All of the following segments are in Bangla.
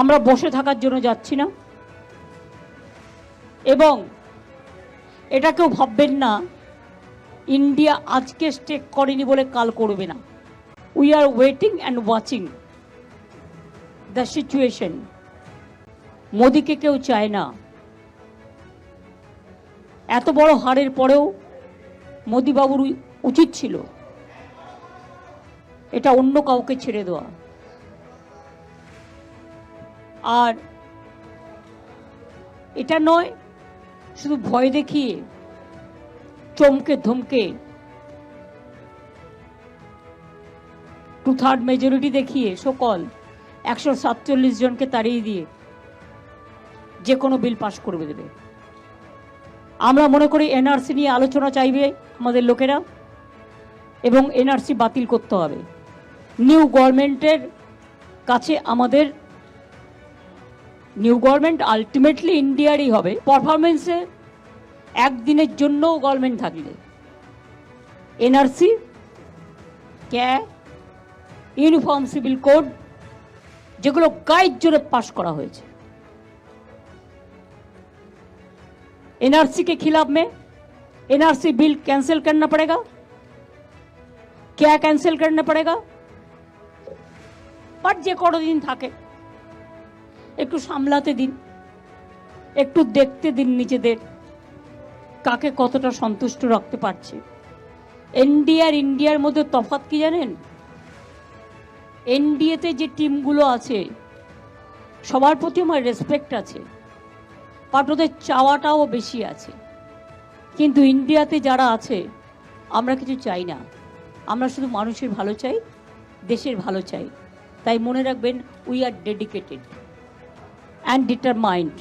আমরা বসে থাকার জন্য যাচ্ছি না। এবং এটা কেউ ভাববেন না, ইন্ডিয়া আজকে স্টেক করেনি বলে কাল করবে না। We are waiting and watching the situation মোদিকে কেউ চায় না। এত বড় হারের পরেও মোদিবাবুর উচিত ছিল। এটা অন্য কাউকে ছেড়ে দেওয়া। আর এটা নয়, শুধু ভয় দেখিয়ে চমকে ধমকে টু থার্ড মেজরিটি দেখিয়ে সকল একশো সাতচল্লিশ জনকে তাড়িয়ে দিয়ে যে কোনো বিল পাশ করবে দেবে। আমরা মনে করি এনআরসি নিয়ে আলোচনা চাইবে আমাদের লোকেরা এবং এনআরসি বাতিল করতে হবে। নিউ গভর্নমেন্টের কাছে আমাদের নিউ গভর্নমেন্ট আলটিমেটলি ইন্ডিয়ারই হবে পারফরমেন্সে একদিনের জন্যও গভর্নমেন্ট থাকলে NRC CAA uniform civil code যেগুলো গাইড জোরে পাশ করা হয়েছে एनआरसी के खिलाफ में एनआरसी बिल कैंसिल करना पड़ेगा क्या कैंसिल करना पड़ेगा বাট যে কোনো দিন থাকে একটু সামলাতে দিন। একটু দেখতে দিন নিজেদের কাকে কতটা সন্তুষ্ট রাখতে পারছে। এনডিএ আর ইন্ডিয়ার মধ্যে তফাৎ কি জানেন? এনডিএতে যে টিমগুলো আছে, সবার প্রতি আমার রেসপেক্ট আছে। বাট ওদের চাওয়াটাও বেশি আছে। কিন্তু ইন্ডিয়াতে যারা আছে, আমরা কিছু চাই না। আমরা শুধু মানুষের ভালো চাই, দেশের ভালো চাই। তাই মনে রাখবেন we are dedicated and determined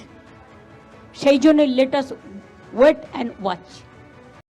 সেই জন্য লেটাস ওয়েট অ্যান্ড ওয়াচ